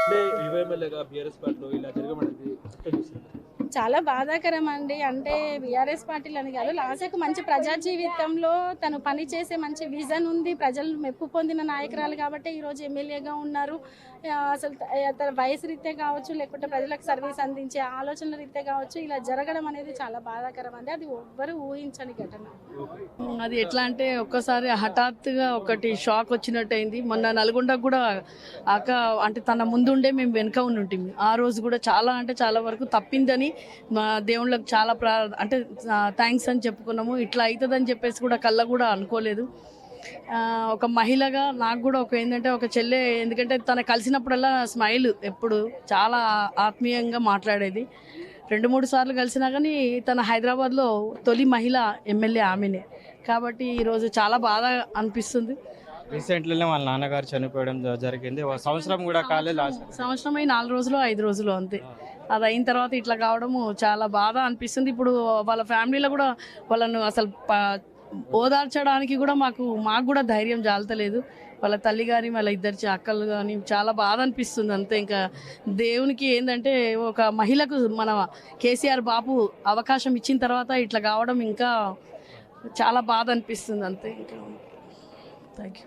అంటే యువ ఎమ్మెల్యేగా బీఆర్ఎస్ పార్టీలో ఇలా జరగమనేది చాలా బాధాకరం అండి అంటే బీఆర్ఎస్ పార్టీలు అని కాదు లాస్యకు మంచి ప్రజా జీవితంలో తను పని చేసే మంచి విజన్ ఉంది. ప్రజలు మెప్పు పొందిన నాయకురాలు కాబట్టి ఈరోజు ఎమ్మెల్యేగా ఉన్నారు. అసలు తన వయసు రీత్యా కావచ్చు లేకుంటే ప్రజలకు సర్వీస్ అందించే ఆలోచనల రీత్యా కావచ్చు ఇలా జరగడం అనేది చాలా బాధాకరం అండి అది ఎవ్వరు ఊహించని ఘటన. అది ఎట్లా అంటే ఒక్కసారి హఠాత్తుగా ఒకటి షాక్ వచ్చినట్టు అయింది మొన్న నల్గొండకు కూడా అక్క అంటే తన ముందుండే మేము వెనుక ఉండి ఉంటుంది ఆ రోజు కూడా చాలా అంటే చాలా వరకు తప్పిందని మా దేవుళ్ళకి చాలా ప్రా అంటే థ్యాంక్స్ అని చెప్పుకున్నాము. ఇట్లా అవుతుందని చెప్పేసి కూడా కళ్ళ కూడా అనుకోలేదు. ఒక మహిళగా నాకు కూడా ఒక ఏంటంటే ఒక చెల్లె ఎందుకంటే తన కలిసినప్పుడల్లా స్మైల్ ఎప్పుడు చాలా ఆత్మీయంగా మాట్లాడేది. రెండు మూడు సార్లు కలిసినా కానీ తన హైదరాబాద్లో తొలి మహిళ ఎమ్మెల్యే ఆమెనే. కాబట్టి ఈరోజు చాలా బాధ అనిపిస్తుంది. రీసెంట్లీనే వాళ్ళ నాన్నగారు చనిపోవడం జరిగింది. ఒక సంవత్సరం కూడా కాలే లాస్ట్. సంవత్సరం అయి నాలుగు రోజులు ఐదు రోజులు అంతే. అది అయిన తర్వాత ఇట్లా కావడము చాలా బాధ అనిపిస్తుంది. ఇప్పుడు వాళ్ళ ఫ్యామిలీలో కూడా వాళ్ళను అసలు ఓదార్చడానికి కూడా మాకు మాకు కూడా ధైర్యం జాలతలేదు. వాళ్ళ తల్లి కానీ వాళ్ళ ఇద్దరు అక్కలు కానీ చాలా బాధ అనిపిస్తుంది అంతే. ఇంకా దేవునికి ఏంటంటే ఒక మహిళకు మన కేసీఆర్ బాపు అవకాశం ఇచ్చిన తర్వాత ఇట్లా కావడం ఇంకా చాలా బాధ అనిపిస్తుంది అంతే. ఇంకా. Thank you